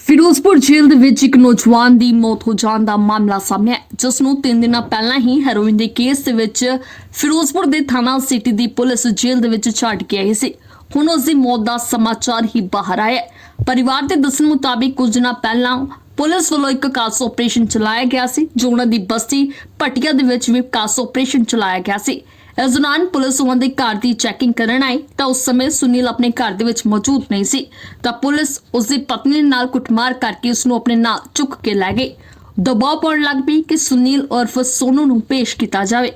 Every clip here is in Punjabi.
ਫਿਰੋਜ਼ਪੁਰ ਜੇਲ੍ਹ ਦੇ ਵਿੱਚ ਇੱਕ ਨੌਜਵਾਨ ਦੀ ਮੌਤ ਹੋ ਜਾਣ ਦਾ ਮਾਮਲਾ ਸਾਹਮਣੇ ਆਇਆ, ਜਿਸ ਨੂੰ 3 ਦਿਨਾਂ ਪਹਿਲਾਂ ਹੀ ਹੈਰੋਇਨ ਦੇ ਕੇਸ ਦੇ ਵਿੱਚ ਫਿਰੋਜ਼ਪੁਰ ਦੇ ਥਾਣਾ ਸਿਟੀ ਦੀ ਪੁਲਿਸ ਜੇਲ੍ਹ ਦੇ ਵਿੱਚ ਛੱਡ ਕੇ ਆਈ ਸੀ। ਹੁਣ ਉਸ ਦੀ ਮੌਤ ਦਾ ਸਮਾਚਾਰ ਹੀ ਬਾਹਰ ਆਇਆ ਪਰਿਵਾਰ ਦੇ ਦੱਸਣ ਮੁਤਾਬਿਕ ਕੁਝ ਦਿਨਾਂ ਪਹਿਲਾਂ ਪੁਲਿਸ ਵੱਲੋਂ ਇੱਕ ਕਾਸ ਆਪਰੇਸ਼ਨ ਚਲਾਇਆ ਗਿਆ ਸੀ, ਜੋ ਉਹਨਾਂ ਦੀ ਬਸਤੀ ਪਟਿਆ ਦੇ ਵਿੱਚ ਵੀ ਕਾਸ ਆਪਰੇਸ਼ਨ ਚਲਾਇਆ ਗਿਆ ਸੀ। ਇਸ ਦੌਰਾਨ ਪੁਲਿਸ ਉਹਨਾਂ ਦੇ ਘਰ ਦੀ ਚੈਕਿੰਗ ਕਰਨ ਆਈ ਤਾਂ ਉਸ ਸਮੇਂ ਸੁਨੀਲ ਆਪਣੇ ਘਰ ਦੇ ਵਿੱਚ ਮੌਜੂਦ ਨਹੀਂ ਸੀ। ਤਾਂ ਪੁਲਿਸ ਉਸ ਦੀ ਪਤਨੀ ਨਾਲ ਕੁੱਟਮਾਰ ਕਰਕੇ ਉਸ ਨੂੰ ਆਪਣੇ ਨਾਲ ਚੁੱਕ ਕੇ ਲੈ ਗਈ। ਦਬਾਅ ਪਾਉਣ ਲੱਗ ਪਈ ਕਿ ਸੁਨੀਲ ਉਰਫ ਸੋਨੂ ਨੂੰ ਪੇਸ਼ ਕੀਤਾ ਜਾਵੇ।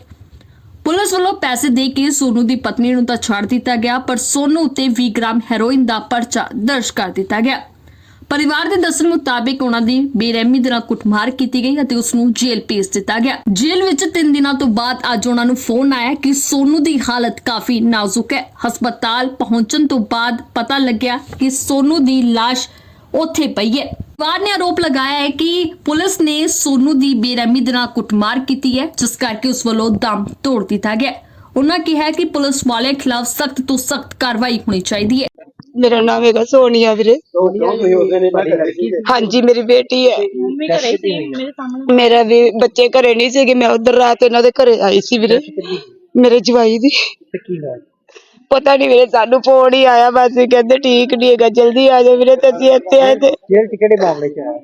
ਪੁਲਿਸ ਵੱਲੋਂ ਪੈਸੇ ਦੇ ਕੇ ਸੋਨੂ ਦੀ ਪਤਨੀ ਨੂੰ ਤਾਂ ਛੱਡ ਦਿੱਤਾ ਗਿਆ, ਪਰ ਸੋਨੂ ਉੱਤੇ 20 ਗ੍ਰਾਮ ਹੈਰੋਇਨ ਦਾ ਪਰਚਾ ਦਰਜ ਕਰ ਦਿੱਤਾ ਗਿਆ। ਪਰਿਵਾਰ ਦੇ ਦੱਸਣ ਮੁਤਾਬਿਕ ਉਹਨਾਂ ਦੀ ਬੇਰਹਿਮੀ ਦੇ ਨਾਲ ਕੁੱਟਮਾਰ ਕੀਤੀ ਗਈ ਅਤੇ ਉਸ ਨੂੰ ਜੇਲ੍ਹ ਭੇਜ ਦਿੱਤਾ ਗਿਆ। ਜੇਲ੍ਹ ਵਿੱਚ 3 ਦਿਨਾਂ ਤੋਂ ਬਾਅਦ ਅੱਜ ਉਹਨਾਂ ਨੂੰ ਫੋਨ ਆਇਆ ਕਿ ਸੋਨੂ ਦੀ ਹਾਲਤ ਕਾਫੀ ਨਾਜ਼ੁਕ ਹੈ। ਹਸਪਤਾਲ ਪਹੁੰਚਣ ਤੋਂ ਬਾਅਦ ਪਤਾ ਲੱਗਿਆ ਕਿ ਸੋਨੂ ਦੀ ਲਾਸ਼ ਉੱਥੇ ਪਈ ਹੈ। ਪਰਿਵਾਰ ਨੇ ਆਰੋਪ ਲਗਾਇਆ ਹੈ ਕਿ ਪੁਲਿਸ ਨੇ ਸੋਨੂ ਦੀ ਬੇਰਹਿਮੀ ਦੇ ਨਾਲ ਕੁੱਟਮਾਰ ਕੀਤੀ ਹੈ, ਜਿਸ ਕਰਕੇ ਉਸ ਵੱਲੋਂ ਦਮ ਤੋੜ ਦਿੱਤਾ ਗਿਆ ਉਹਨਾਂ ਕਿਹਾ ਕਿ ਪੁਲਿਸ ਵਾਲਿਆਂ ਖਿਲਾਫ ਸਖਤ ਤੋਂ ਸਖਤ ਕਾਰਵਾਈ ਹੋਣੀ ਚਾਹੀਦੀ ਹੈ। ਮੇਰਾ ਨਾਮ ਹੈਗਾ ਸੋਨੀਆ ਵੀਰੇ। ਹਾਂਜੀ ਮੇਰੀ ਬੇਟੀ ਹੈ। ਮੇਰਾ ਵੀ ਬੱਚੇ ਘਰੇ ਨਹੀਂ ਸੀਗੇ ਮੈਂ ਉਧਰ ਰਾਤ ਇਹਨਾਂ ਦੇ ਘਰੇ ਆਈ ਸੀ ਵੀਰੇ। ਮੇਰੇ ਜਵਾਈ ਦੀ। ਪਤਾ ਨਹੀਂ ਵੀਰੇ ਸਾਨੂੰ ਫੋਨ ਹੀ ਆਇਆ ਬਸ ਕਹਿੰਦੇ ਠੀਕ ਨਹੀਂ ਹੈਗਾ ਜਲਦੀ ਆ ਜਾ ਵੀਰੇ ਤੇ ਅਸੀਂ ਇੱਥੇ ਆਏ ਤੇ ਜੇਲ੍ਹ ਚ ਕਿਹੜੇ ਮਾਮਲੇ ਚ ਆਇਆ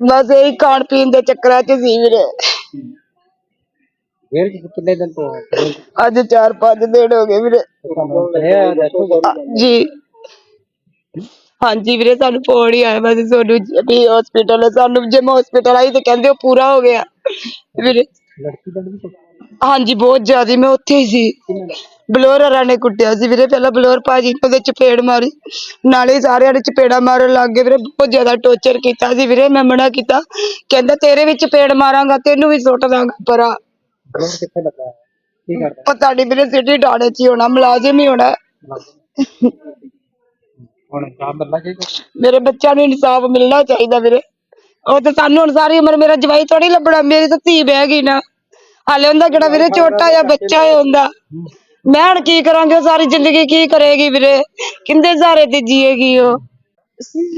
ਬਸ ਇਹੀ ਖਾਣ ਪੀਣ ਦੇ ਚੱਕਰਾਂ 'ਚ ਸੀ ਵੀਰੇ। ਜੇਲ੍ਹ ਚ ਕਿੰਨੇ ਦਿਨ ਤੋਂ ਹੈ ਅੱਜ 4-5 ਦਿਨ ਹੋ ਗਏ ਵੀਰੇ। ਦੱਸੋ। ਜੀ। ਹਾਂਜੀ ਵੀਰੇ ਸਾਨੂੰ ਫੋਨ ਹੀ ਆਇਆ। ਬਸ ਤੁਹਾਨੂੰ ਵੀ ਹਸਪੀਟਲ ਸਾਨੂੰ ਜੇ ਮੈਂ ਹਸਪੀਟਲ ਆਈ ਤੇ ਕਹਿੰਦੇ ਉਹ ਪੂਰਾ ਹੋ ਗਿਆ। ਵੀਰੇ ਲੜਕੀ ਦਾ ਵੀ ਹਾਂਜੀ ਬਹੁਤ ਜ਼ਿਆਦਾ ਮੈਂ ਉੱਥੇ ਹੀ ਸੀ। ਬਲੋਰ ਨੇ ਕੁੱਟਿਆ ਸੀ ਵੀਰੇ ਪਹਿਲਾਂ ਬਲੋਰ ਭਾਜੀ ਨੇ ਉਹਦੇ ਚਪੇੜ ਮਾਰੀ। ਨਾਲੇ ਸਾਰਿਆਂ ਨੇ ਚਪੇੜਾ ਮਾਰਨ ਲੱਗ ਗਏ ਵੀਰੇ ਬਹੁਤ ਜ਼ਿਆਦਾ ਟੌਰਚਰ ਕੀਤਾ ਸੀ ਵੀਰੇ ਮੈਂ ਮਨਾ ਕੀਤਾ। ਕਹਿੰਦਾ ਤੇਰੇ ਵੀ ਚਪੇੜ ਮਾਰਾਂਗਾ ਤੈਨੂੰ ਵੀ ਸੁੱਟ ਦਾਂਗਾ ਪਰਾ। ਬਲੋਰ ਕਿੱਥੇ ਲੱਗਾ? ਹੈ ਕੀ ਕਰਦਾ? ਪਤਾ ਨਹੀਂ ਵੀਰੇ ਸਿਟੀ ਡਾਣੇ 'ਚ ਹੀ ਹੋਣਾ ਮੁਲਾਜ਼ਮ ਹੀ ਹੋਣਾ। ਹੁਣ ਕੰਮ ਮਿਲਣਾ ਚਾਹੀਦਾ ਮੇਰੇ ਬੱਚਿਆਂ ਨੂੰ ਇਨਸਾਫ ਮਿਲਣਾ ਚਾਹੀਦਾ ਵੀਰੇ। ਉਹ ਤੇ ਸਾਨੂੰ ਹੁਣ ਸਾਰੀ ਉਮਰ ਮੇਰਾ ਜਵਾਈ ਥੋੜੀ ਲੱਭਣਾ ਮੇਰੀ ਤਾਂ ਧੀ ਬਹਿ ਗਈ ਨਾ। ਹਾਲੇ ਹੁੰਦਾ ਕਿਹੜਾ ਵੀਰੇ ਛੋਟਾ ਜਿਹਾ ਬੱਚਾ ਹੀ ਹੁੰਦਾ। ਮੈਂ ਹੁਣ ਕੀ ਕਰਾਂਗੀ ਉਹ ਸਾਰੀ ਜ਼ਿੰਦਗੀ ਕੀ ਕਰੇਗੀ ਵੀਰੇ? ਕਿੰਦੇ ਸਹਾਰੇ ਤੇ ਜੀਏਗੀ ਉਹ?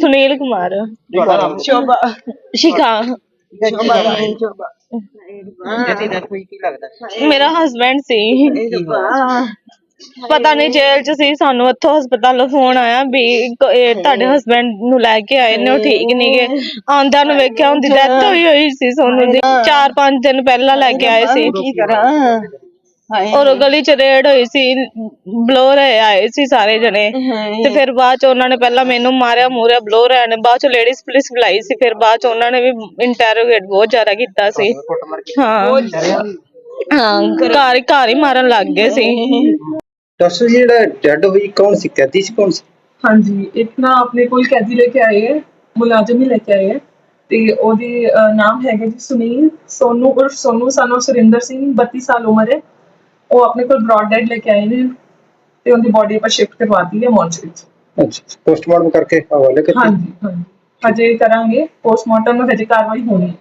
ਸੁਨੀਲ ਕੁਮਾਰ। ਤੁਹਾਡਾ ਨਾਮ? ਸ਼ੋਭਾ ਸ਼ਿਖਾ। ਕੀ ਲੱਗਦਾ? ਮੇਰਾ ਹਸਬੰਡ ਸੀ। ਪਤਾ ਨਹੀਂ ਜੇਲ੍ਹ ਚ ਸੀ ਸਾਨੂੰ ਇੱਥੋਂ ਹਸਪਤਾਲੋਂ ਫੋਨ ਆਇਆ ਵੀ ਕ- ਇਹ ਤੁਹਾਡੇ ਹਸਬੰਡ ਨੂੰ ਲੈ ਕੇ ਆਏ ਨੇ ਉਹ ਠੀਕ ਨਹੀਂ ਗੇ। ਆਂਦਿਆਂ ਨੂੰ ਵੇਖਿਆ ਉਹਦੀ ਡੈਥ ਹੋਈ ਹੋਈ ਸੀ ਸੋਨੂੰ ਦੀ 4-5 ਦਿਨ ਪਹਿਲਾਂ ਲੈ ਕੇ ਆਏ ਸੀ। ਕੀ ਕਰਾਂ? ਹਾਏ। ਔਰ ਉਹ ਗਲੀ ਚ ਰੇਡ ਹੋਈ ਸੀ ਬਲੋਰ ਆਏ ਸੀ ਸਾਰੇ ਜਣੇ। ਤੇ ਫਿਰ ਬਾਅਦ ਚ ਉਹਨਾਂ ਨੇ ਪਹਿਲਾਂ ਮੈਨੂੰ ਮਾਰਿਆ ਮੂਰਿਆ ਬਲੋਰ ਨੇ। ਬਾਅਦ ਚ ਲੇਡੀਜ਼ ਪੁਲਿਸ ਬੁਲਾਈ ਸੀ ਫਿਰ ਬਾਅਦ ਚ ਉਹਨਾਂ ਨੇ ਵੀ ਇੰਟਰੋਗੇਟ ਬਹੁਤ ਜ਼ਿਆਦਾ ਕੀਤਾ ਸੀ। ਹਾਂ ਹਾਂ। ਘਰ ਘਰ ਹੀ ਮਾਰਨ ਲੱਗ ਗਏ ਸੀ। ਦੱਸੋ ਜੀ ਜਿਹੜਾ ਡੈਡ ਹੋਈ ਕੌਣ ਸੀ? ਕੈਦੀ ਸੀ ਕੌਣ ਸੀ? ਹਾਂਜੀ ਇਤਨਾ ਆਪਣੇ ਕੋਲ ਕੈਦੀ ਲੈ ਕੇ ਆਏ ਹੈ ਮੁਲਾਜ਼ਮ ਹੀ ਲੈ ਕੇ ਆਏ ਹੈ ਤੇ ਉਹਦੇ ਅਹ, ਨਾਮ ਹੈਗਾ ਜੀ ਸੁਨੀਲ ਸੋਨੂ ਉਰਫ ਸੋਨੂ ਸਾਨੂੰ ਸੁਰਿੰਦਰ ਸਿੰਘ 32 ਸਾਲ ਉਮਰ ਹੈ। ਉਹ ਆਪਣੇ ਕੋਲ ਬ੍ਰੌਡ ਡੈਡ ਲੈ ਕੇ ਆਏ ਨੇ ਤੇ ਉਹਦੀ ਬੋਡੀ ਪਰ ਸ਼ਿਫਟ ਕਰਵਾਤੀ ਹੈ ਮੋਰਚਰੀ ਚ ਅੱਛਾ ਪੋਸਟਮਾਰਟਮ ਕਰਕੇ ਹਵਾਲੇ ਕਰ ਹਾਂਜੀ ਹਾਂਜੀ। ਹਜੇ ਕਰਾਂਗੇ ਪੋਸਟਮਾਰਟਮ ਨੂੰ ਹਜੇ ਕਾਰਵਾਈ ਹੋਣੀ ਹੈ।